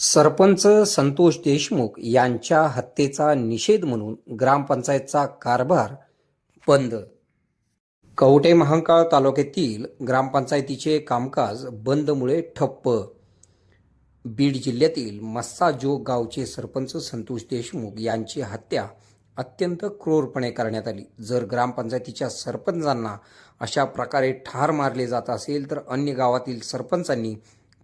सरपंच संतोष देशमुख यांच्या हत्येचा निषेध म्हणून ग्रामपंचायतचा कारभार बंद. कवटे महांकाळ तालुक्यातील ग्रामपंचायतीचे कामकाज बंदमुळे ठप्प. बीड जिल्ह्यातील मस्साजोग गावचे सरपंच संतोष देशमुख यांची हत्या अत्यंत क्रूरपणे करण्यात आली. जर ग्रामपंचायतीच्या सरपंचांना अशा प्रकारे ठार मारले जात असेल तर अन्य गावातील सरपंचांनी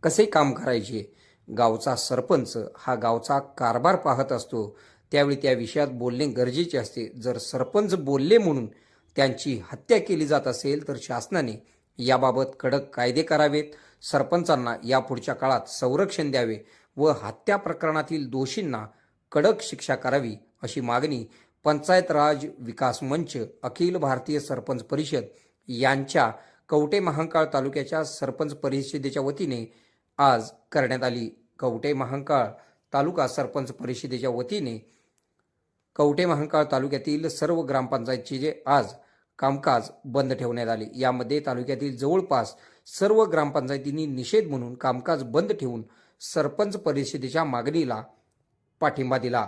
कसे काम करायचे? गावचा सरपंच हा गावचा कारभार पाहत असतो. त्यावेळी त्या विषयात बोलणे गरजेचे असते. जर सरपंच बोलले म्हणून त्यांची हत्या केली जात असेल तर शासनाने याबाबत कडक कायदे करावेत. सरपंचांना यापुढच्या काळात संरक्षण द्यावे व हत्या प्रकरणातील दोषींना कडक शिक्षा करावी अशी मागणी पंचायत राज विकास मंच अखिल भारतीय सरपंच परिषद यांच्या कवटे महांकाळ तालुक्याच्या सरपंच परिषदेच्या वतीने आज करण्यात आली. कवटे महांकाळ तालुका सरपंच परिषदेच्या वतीने कवटे महांकाळ तालुक्यातील सर्व ग्रामपंचायतचे जे आज कामकाज बंद ठेवण्यात आले. यामध्ये तालुक्यातील जवळपास सर्व ग्रामपंचायतींनी निषेध म्हणून कामकाज बंद ठेवून सरपंच परिषदेच्या मागणीला पाठिंबा दिला.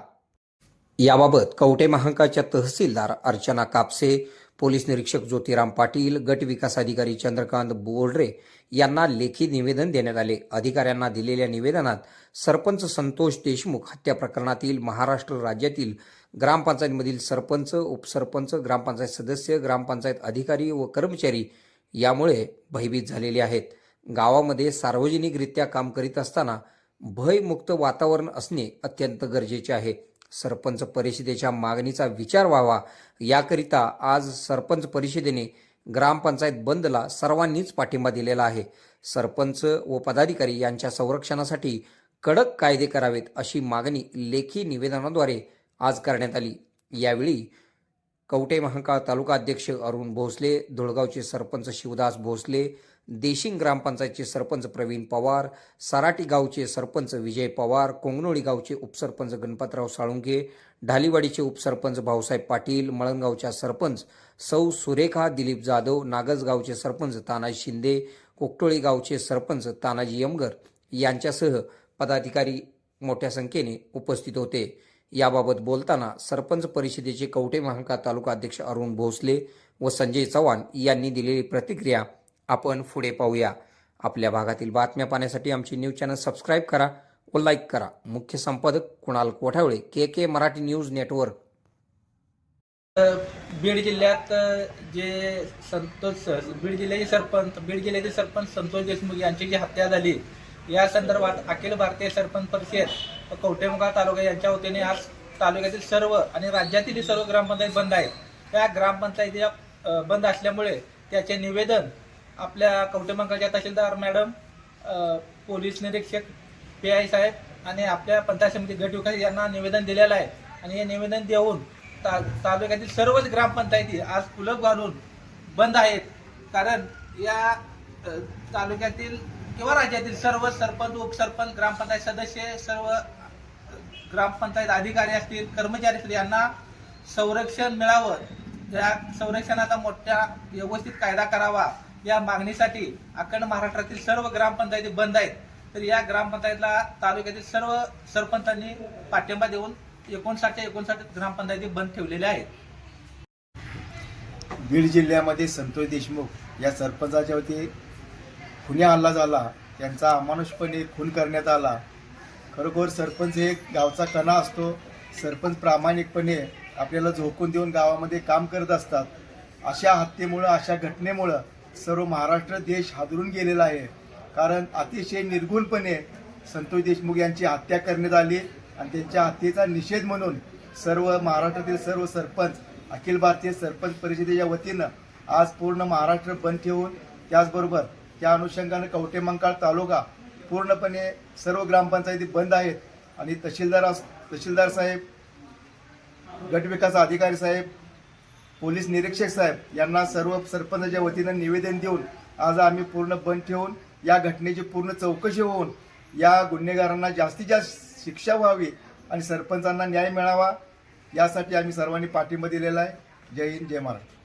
याबाबत कवटे महांकाळच्या तहसीलदार अर्चना कापसे पोलीस निरीक्षक ज्योतिराम पाटील गट विकास अधिकारी चंद्रकांत बोर्डरे यांना लेखी निवेदन देण्यात आले. अधिकाऱ्यांना दिलेल्या निवेदनात सरपंच संतोष देशमुख हत्या प्रकरणातील महाराष्ट्र राज्यातील ग्रामपंचायतमधील सरपंच उपसरपंच ग्रामपंचायत सदस्य ग्रामपंचायत अधिकारी व कर्मचारी यामुळे भयभीत झालेले आहेत. गावामध्ये सार्वजनिकरित्या काम करीत असताना भयमुक्त वातावरण असणे अत्यंत गरजेचे आहे. सरपंच परिषदेच्या मागणीचा विचार व्हावा. याकरिता आज सरपंच परिषदेने ग्रामपंचायत बंदला सर्वांनीच पाठिंबा दिलेला आहे. सरपंच व पदाधिकारी यांच्या संरक्षणासाठी कडक कायदे करावेत अशी मागणी लेखी निवेदनाद्वारे आज करण्यात आली. यावेळी कवटे महाकाळ तालुका अध्यक्ष अरुण भोसले धुळगावचे सरपंच शिवदास भोसले देशिंग ग्रामपंचायतचे सरपंच प्रवीण पवार सराटी गावचे सरपंच विजय पवार कोंगनोळी गावचे उपसरपंच गणपतराव साळुंके ढालीवाडीचे उपसरपंच भाऊसाहेब पाटील मळणगावच्या सरपंच सौ सुरेखा दिलीप जाधव नागजगावचे सरपंच तानाजी शिंदे कोकटोळी गावचे सरपंच तानाजी यमगर यांच्यासह पदाधिकारी मोठ्या संख्येने उपस्थित होते. याबाबत बोलताना सरपंच परिषदेचे कवठे महांका तालुका अध्यक्ष अरुण भोसले व संजय चव्हाण यांनी दिलेली प्रतिक्रिया आपण पुढे पाहूया. आपल्या भागातील बातम्या पाहण्यासाठी आमची न्यूज चॅनल सबस्क्राईब करा व लाईक करा. मुख्य संपादक Kunal Kothavale K K Marathi news network. Beed जिल्ह्यात जे संतोष बीड जिल्ह्याचे सरपंच बीड जिल्ह्याचे सरपंच संतोष देशमुख यांची जी हत्या झाली या संदर्भात अखिल भारतीय सरपंच परिषद कवटेमुखा तालुका यांच्या वतीने आज तालुक्यातील सर्व आणि राज्यातील सर्व ग्रामपंचायत बंद आहेत. त्या ग्रामपंचायती बंद असल्यामुळे त्याचे निवेदन आपल्या कवटेमंकाच्या तहसीलदार मॅडम पोलीस निरीक्षक पी आय साहेब आणि आपल्या पंचायत समिती गट विकास यांना निवेदन दिलेलं आहे. आणि हे निवेदन देऊन ता तालुक्यातील सर्वच ग्रामपंचायती आज कुलप घालून बंद आहेत. कारण या तालुक्यातील किंवा राज्यातील सर्व सरपंच उपसरपंच ग्रामपंचायत सदस्य सर्व ग्रामपंचायत अधिकारी असतील कर्मचारी असतील यांना संरक्षण मिळावं. या संरक्षणाचा मोठ्या व्यवस्थित कायदा करावा. या मागणीसाठी अखंड महाराष्ट्रातील सर्व ग्रामपंचायती बंद आहेत. तर या ग्रामपंचायतीला तालुक्यातील सर्व सरपंचांनी पाठिंबा देऊन एकोणसाठच्या एकोणसाठ ग्रामपंचायती बंद ठेवलेल्या आहेत. बीड जिल्ह्यामध्ये संतोष देशमुख या सरपंचाच्या वती खुन्या हल्ला झाला. त्यांचा अमानुषपणे खून करण्यात आला. खरोखर सरपंच हे गावचा कणा असतो. सरपंच प्रामाणिकपणे आपल्याला झोकून देऊन गावामध्ये काम करत असतात. अशा हत्येमुळं अशा घटनेमुळं सर्व महाराष्ट्र देश हादरून गेलेला आहे. कारण अतिशय निर्गुणपणे संतोष देशमुख यांची हत्या करण्यात आली आणि त्यांच्या हत्येचा निषेध म्हणून सर्व महाराष्ट्रातील सर्व सरपंच अखिल भारतीय सरपंच परिषदेच्या वतीनं आज पूर्ण महाराष्ट्र बंद ठेवून त्याचबरोबर त्या अनुषंगानं कवटेमंकाळ तालुका पूर्णपणे सर्व ग्रामपंचायती बंद आहेत. आणि तहसीलदार तहसीलदार साहेब गटविकास अधिकारी साहेब पोलीस निरीक्षक साहेब यांना सर्व सरपंचाच्या वतीनं निवेदन देऊन आज आम्ही पूर्ण बंद ठेवून या घटनेची पूर्ण चौकशी होऊन या गुन्हेगारांना जास्तीत जास्त शिक्षा व्हावी आणि सरपंचांना न्याय मिळावा यासाठी आम्ही सर्वांनी पाठिंबा दिलेला आहे. जय हिंद जय महाराष्ट्र.